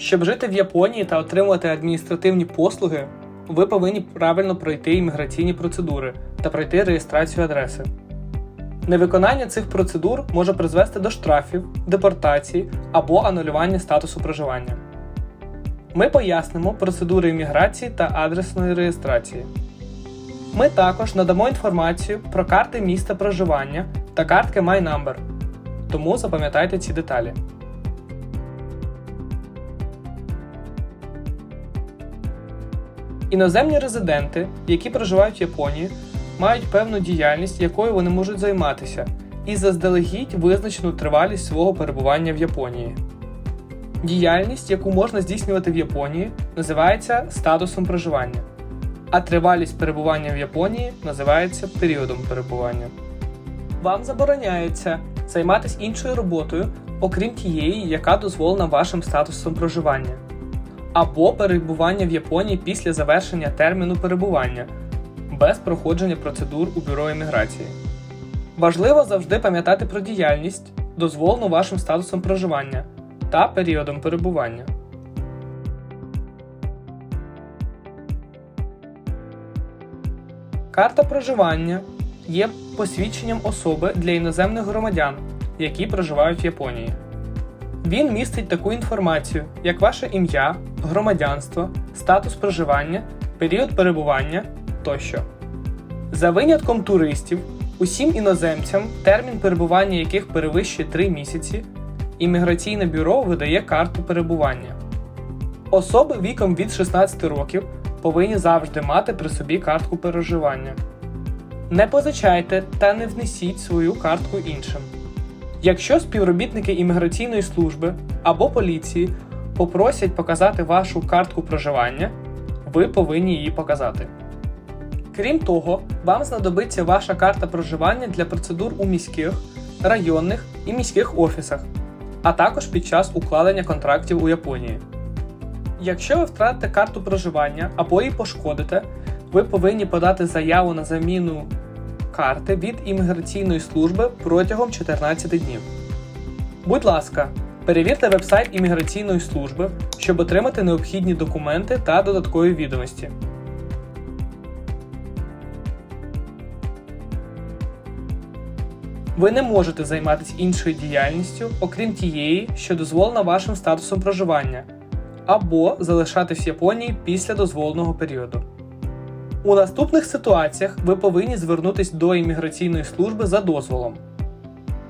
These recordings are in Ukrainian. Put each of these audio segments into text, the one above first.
Щоб жити в Японії та отримувати адміністративні послуги, ви повинні правильно пройти імміграційні процедури та пройти реєстрацію адреси. Невиконання цих процедур може призвести до штрафів, депортації або анулювання статусу проживання. Ми пояснимо процедури імміграції та адресної реєстрації. Ми також надамо інформацію про карти міста проживання та картки MyNumber, тому запам'ятайте ці деталі. Іноземні резиденти, які проживають в Японії, мають певну діяльність, якою вони можуть займатися, і заздалегідь визначену тривалість свого перебування в Японії. Діяльність, яку можна здійснювати в Японії, називається статусом проживання, а тривалість перебування в Японії називається періодом перебування. Вам забороняється займатися іншою роботою, окрім тієї, яка дозволена вашим статусом проживання, або перебування в Японії після завершення терміну перебування без проходження процедур у бюро імміграції. Важливо завжди пам'ятати про діяльність, дозволену вашим статусом проживання та періодом перебування. Карта проживання є посвідченням особи для іноземних громадян, які проживають в Японії. Він містить таку інформацію, як ваше ім'я, громадянство, статус проживання, період перебування тощо. За винятком туристів, усім іноземцям, термін перебування яких перевищує 3 місяці, імміграційне бюро видає карту перебування. Особи віком від 16 років повинні завжди мати при собі картку проживання. Не позичайте та не внесіть свою картку іншим. Якщо співробітники імміграційної служби або поліції попросять показати вашу картку проживання, ви повинні її показати. Крім того, вам знадобиться ваша карта проживання для процедур у міських, районних і міських офісах, а також під час укладення контрактів у Японії. Якщо ви втратите карту проживання або її пошкодите, ви повинні подати заяву на заміну карти від імміграційної служби протягом 14 днів. Будь ласка, перевірте вебсайт імміграційної служби, щоб отримати необхідні документи та додаткові відомості. Ви не можете займатися іншою діяльністю, окрім тієї, що дозволена вашим статусом проживання, або залишатись в Японії після дозволеного періоду. У наступних ситуаціях ви повинні звернутися до імміграційної служби за дозволом.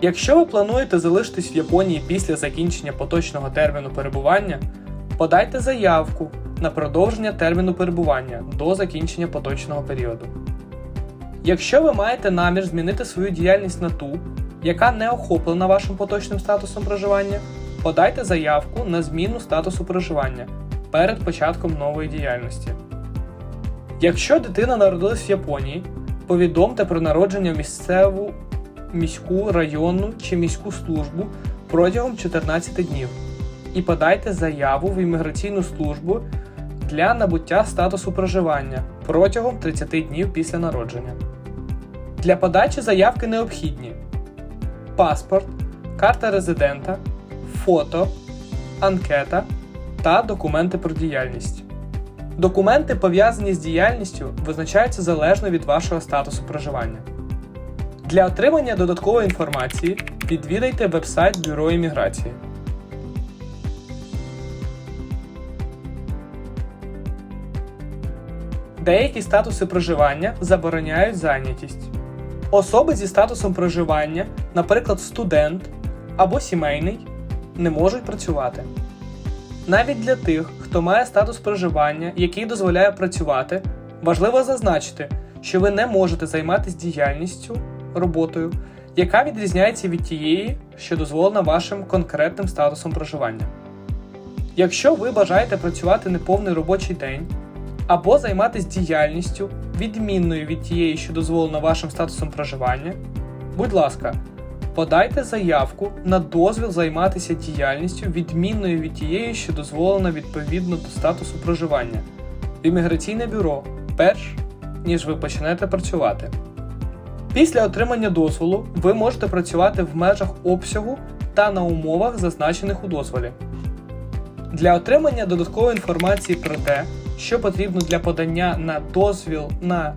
Якщо ви плануєте залишитись в Японії після закінчення поточного терміну перебування, подайте заявку на продовження терміну перебування до закінчення поточного періоду. Якщо ви маєте намір змінити свою діяльність на ту, яка не охоплена вашим поточним статусом проживання, подайте заявку на зміну статусу проживання перед початком нової діяльності. Якщо дитина народилась в Японії, повідомте про народження в місцеву міську, районну чи міську службу протягом 14 днів і подайте заяву в імміграційну службу для набуття статусу проживання протягом 30 днів після народження. Для подачі заявки необхідні паспорт, карта резидента, фото, анкета та документи про діяльність. Документи, пов'язані з діяльністю, визначаються залежно від вашого статусу проживання. Для отримання додаткової інформації відвідайте вебсайт Бюро імміграції. Деякі статуси проживання забороняють зайнятість. Особи зі статусом проживання, наприклад, студент або сімейний, не можуть працювати. Навіть для тих, хто має статус проживання, який дозволяє працювати, важливо зазначити, що ви не можете займатися діяльністю, роботою, яка відрізняється від тієї, що дозволена вашим конкретним статусом проживання. Якщо ви бажаєте працювати неповний робочий день або займатися діяльністю, відмінною від тієї, що дозволена вашим статусом проживання, будь ласка, подайте заявку на дозвіл займатися діяльністю, відмінною від тієї, що дозволена відповідно до статусу проживання в імміграційне бюро, перш ніж ви почнете працювати. Після отримання дозволу ви можете працювати в межах обсягу та на умовах, зазначених у дозволі. Для отримання додаткової інформації про те, що потрібно для подання на дозвіл на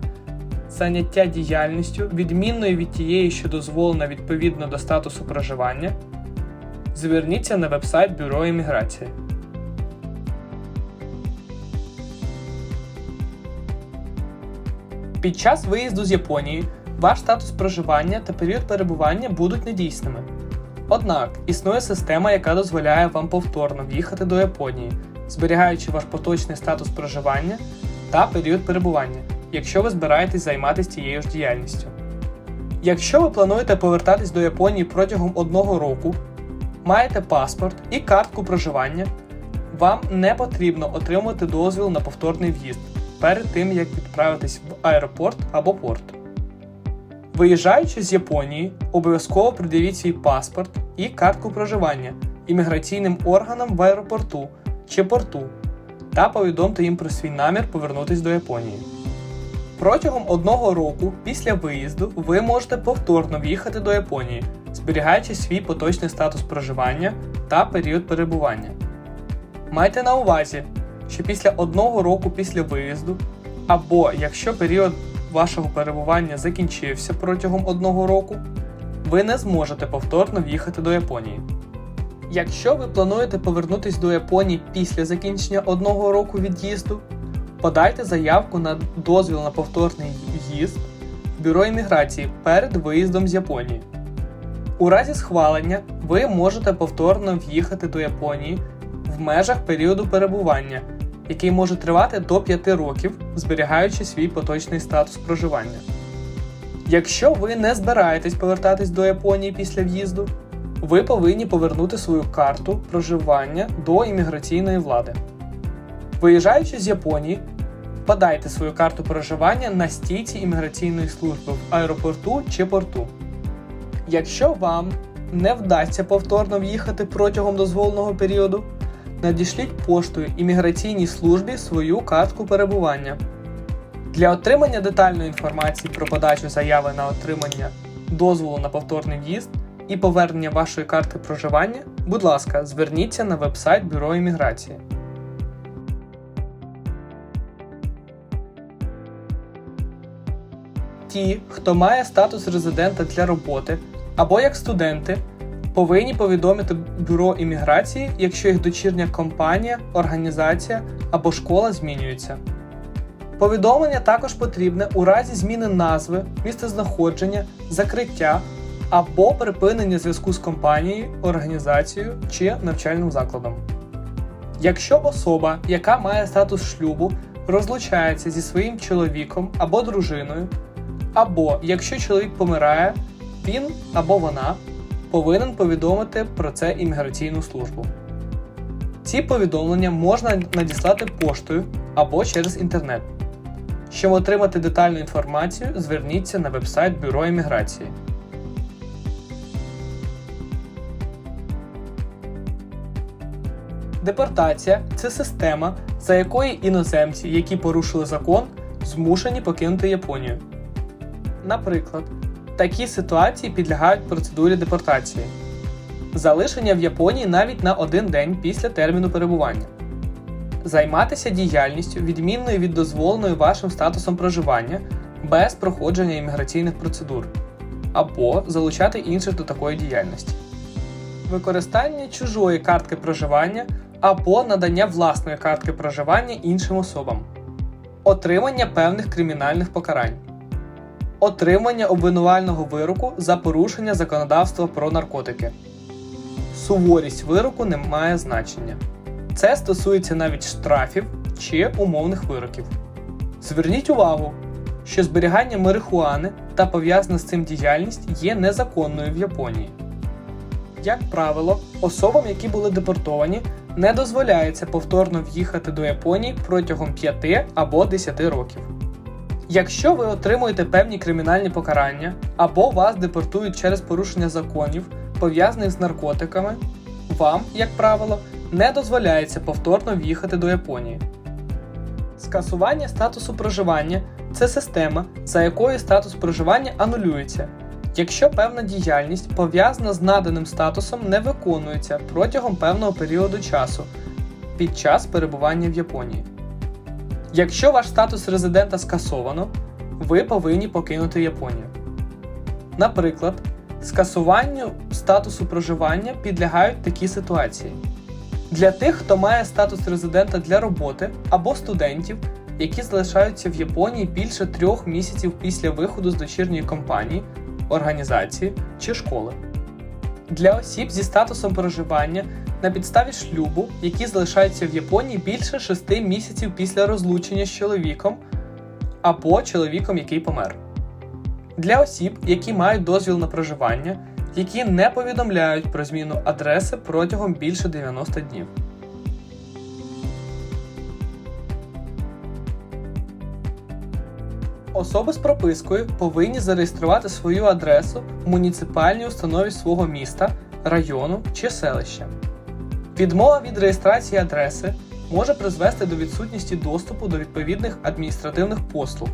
заняття діяльністю, відмінною від тієї, що дозволена відповідно до статусу проживання, зверніться на вебсайт Бюро імміграції. Під час виїзду з Японії ваш статус проживання та період перебування будуть недійсними. Однак існує система, яка дозволяє вам повторно в'їхати до Японії, зберігаючи ваш поточний статус проживання та період перебування, якщо ви збираєтесь займатися цією ж діяльністю. Якщо ви плануєте повертатись до Японії протягом одного року, маєте паспорт і картку проживання, вам не потрібно отримувати дозвіл на повторний в'їзд перед тим, як відправитись в аеропорт або порт. Виїжджаючи з Японії, обов'язково придивіть свій паспорт і картку проживання імміграційним органам в аеропорту чи порту та повідомте їм про свій намір повернутися до Японії. Протягом одного року після виїзду ви можете повторно в'їхати до Японії, зберігаючи свій поточний статус проживання та період перебування. Майте на увазі, що після одного року після виїзду, або якщо період вашого перебування закінчився протягом одного року, ви не зможете повторно в'їхати до Японії. Якщо ви плануєте повернутися до Японії після закінчення одного року від'їзду, подайте заявку на дозвіл на повторний в'їзд в бюро імміграції перед виїздом з Японії. У разі схвалення ви можете повторно в'їхати до Японії в межах періоду перебування, який може тривати до 5 років, зберігаючи свій поточний статус проживання. Якщо ви не збираєтесь повертатись до Японії після в'їзду, ви повинні повернути свою карту проживання до імміграційної влади. Виїжджаючи з Японії, подайте свою карту проживання на стійці імміграційної служби в аеропорту чи порту. Якщо вам не вдасться повторно в'їхати протягом дозволеного періоду, надішліть поштою імміграційній службі свою картку перебування. Для отримання детальної інформації про подачу заяви на отримання дозволу на повторний в'їзд і повернення вашої картки проживання, будь ласка, зверніться на вебсайт Бюро імміграції. Ті, хто має статус резидента для роботи або як студенти, повинні повідомити Бюро імміграції, якщо їх дочірня компанія, організація або школа змінюються. Повідомлення також потрібне у разі зміни назви, місцезнаходження, закриття або припинення зв'язку з компанією, організацією чи навчальним закладом. Якщо особа, яка має статус шлюбу, розлучається зі своїм чоловіком або дружиною, або якщо чоловік помирає, він або вона повинен повідомити про це імміграційну службу. Ці повідомлення можна надіслати поштою або через інтернет. Щоб отримати детальну інформацію, зверніться на вебсайт Бюро імміграції. Депортація це система, за якою іноземці, які порушили закон, змушені покинути Японію. Наприклад, такі ситуації підлягають процедурі депортації, залишення в Японії навіть на один день після терміну перебування, займатися діяльністю, відмінною від дозволеної вашим статусом проживання без проходження імміграційних процедур, або залучати інших до такої діяльності, використання чужої картки проживання або надання власної картки проживання іншим особам, отримання певних кримінальних покарань отримання обвинувального вироку за порушення законодавства про наркотики. Суворість вироку не має значення. Це стосується навіть штрафів чи умовних вироків. Зверніть увагу, що зберігання марихуани та пов'язана з цим діяльність є незаконною в Японії. Як правило, особам, які були депортовані, не дозволяється повторно в'їхати до Японії протягом 5 або 10 років. Якщо ви отримуєте певні кримінальні покарання або вас депортують через порушення законів, пов'язаних з наркотиками, вам, як правило, не дозволяється повторно в'їхати до Японії. Скасування статусу проживання це система, за якою статус проживання анулюється, якщо певна діяльність пов'язана з наданим статусом не виконується протягом певного періоду часу, під час перебування в Японії. Якщо ваш статус резидента скасовано, ви повинні покинути Японію. Наприклад, скасуванню статусу проживання підлягають такі ситуації. Для тих, хто має статус резидента для роботи або студентів, які залишаються в Японії більше трьох місяців після виходу з дочірньої компанії, організації чи школи. Для осіб зі статусом проживання на підставі шлюбу, які залишаються в Японії більше 6 місяців після розлучення з чоловіком або чоловіком, який помер. Для осіб, які мають дозвіл на проживання, які не повідомляють про зміну адреси протягом більше 90 днів. Особи з пропискою повинні зареєструвати свою адресу в муніципальній установі свого міста, району чи селища. Відмова від реєстрації адреси може призвести до відсутності доступу до відповідних адміністративних послуг,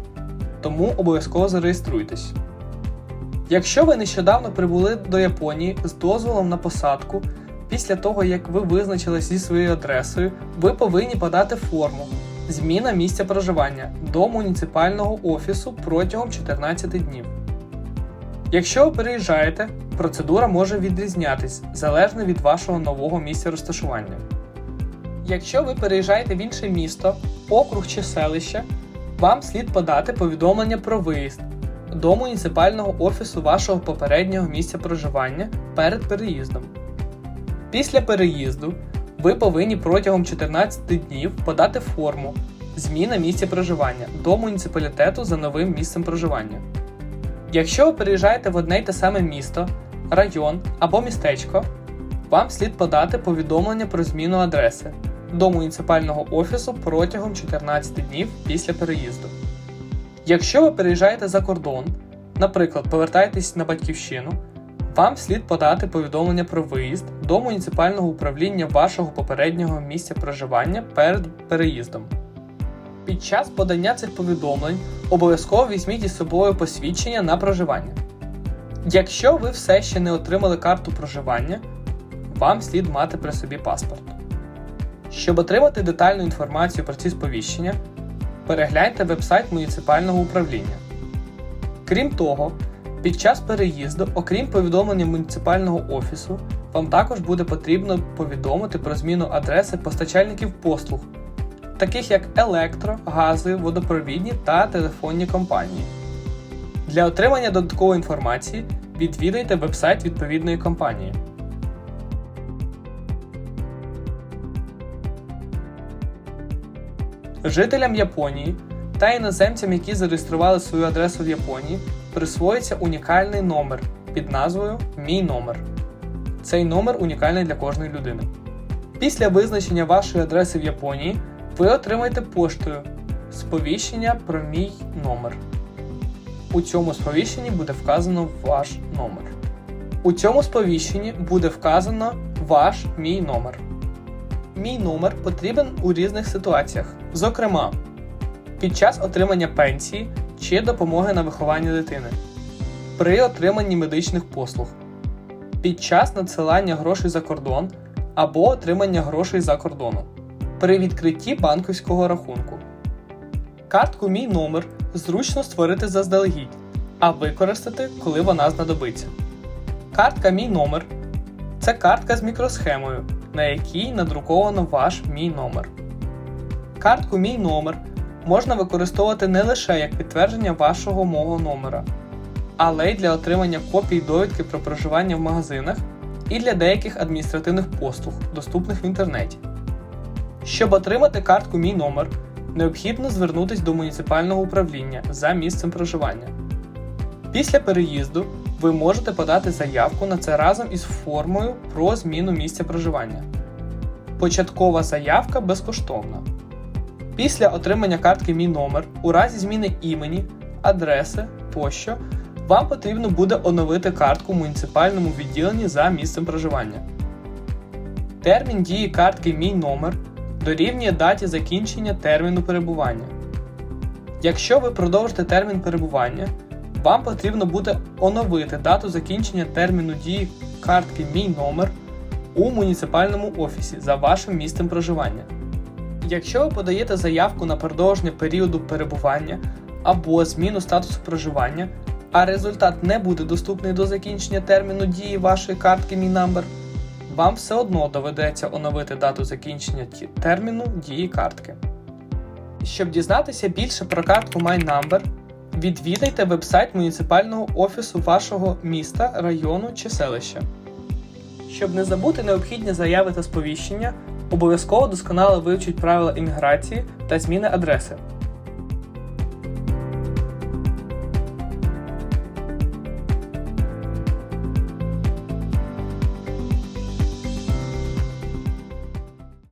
тому обов'язково зареєструйтесь. Якщо ви нещодавно прибули до Японії з дозволом на посадку, після того як ви визначились зі своєю адресою, ви повинні подати форму Зміна місця проживання до муніципального офісу протягом 14 днів. Якщо ви переїжджаєте, процедура може відрізнятись залежно від вашого нового місця розташування. Якщо ви переїжджаєте в інше місто, округ чи селище, вам слід подати повідомлення про виїзд до муніципального офісу вашого попереднього місця проживання перед переїздом. Після переїзду ви повинні протягом 14 днів подати форму Зміна місця проживання до муніципалітету за новим місцем проживання. Якщо ви переїжджаєте в одне й те саме місто, район або містечко, вам слід подати повідомлення про зміну адреси до муніципального офісу протягом 14 днів після переїзду. Якщо ви переїжджаєте за кордон, наприклад, повертаєтесь на батьківщину, вам слід подати повідомлення про виїзд до муніципального управління вашого попереднього місця проживання перед переїздом. Під час подання цих повідомлень обов'язково візьміть із собою посвідчення на проживання. Якщо ви все ще не отримали карту проживання, вам слід мати при собі паспорт. Щоб отримати детальну інформацію про ці сповіщення, перегляньте вебсайт муніципального управління. Крім того, під час переїзду, окрім повідомлення муніципального офісу, вам також буде потрібно повідомити про зміну адреси постачальників послуг, таких як електро, газові, водопровідні та телефонні компанії. Для отримання додаткової інформації відвідайте вебсайт відповідної компанії. Жителям Японії та іноземцям, які зареєстрували свою адресу в Японії, присвоїться унікальний номер під назвою Мій номер. Цей номер унікальний для кожної людини. Після визначення вашої адреси в Японії ви отримаєте поштою сповіщення про мій номер. У цьому сповіщенні буде вказано ваш номер. У цьому сповіщенні буде вказано ваш мій номер. Мій номер потрібен у різних ситуаціях, зокрема, під час отримання пенсії чи допомоги на виховання дитини, при отриманні медичних послуг, під час надсилання грошей за кордон або отримання грошей за кордону, при відкритті банківського рахунку. Картку Мій номер зручно створити заздалегідь, а використати, коли вона знадобиться. Картка Мій номер це картка з мікросхемою, на якій надруковано ваш мій номер. Картку Мій номер можна використовувати не лише як підтвердження вашого мого номера, але й для отримання копій довідки про проживання в магазинах і для деяких адміністративних послуг, доступних в інтернеті. Щоб отримати картку Мій номер, необхідно звернутися до муніципального управління за місцем проживання. Після переїзду ви можете подати заявку на це разом із формою про зміну місця проживання. Початкова заявка безкоштовна. Після отримання картки Мій номер у разі зміни імені, адреси тощо вам потрібно буде оновити картку в муніципальному відділенні за місцем проживання. Термін дії картки Мій номер дорівнює даті закінчення терміну перебування. Якщо ви продовжите термін перебування, вам потрібно буде оновити дату закінчення терміну дії картки Мій номер у муніципальному офісі за вашим місцем проживання. Якщо ви подаєте заявку на продовження періоду перебування або зміну статусу проживання, а результат не буде доступний до закінчення терміну дії вашої картки Мій номер, вам все одно доведеться оновити дату закінчення терміну дії картки. Щоб дізнатися більше про картку MyNumber, відвідайте вебсайт муніципального офісу вашого міста, району чи селища. Щоб не забути необхідні заяви та сповіщення, обов'язково досконало вивчіть правила імміграції та зміни адреси.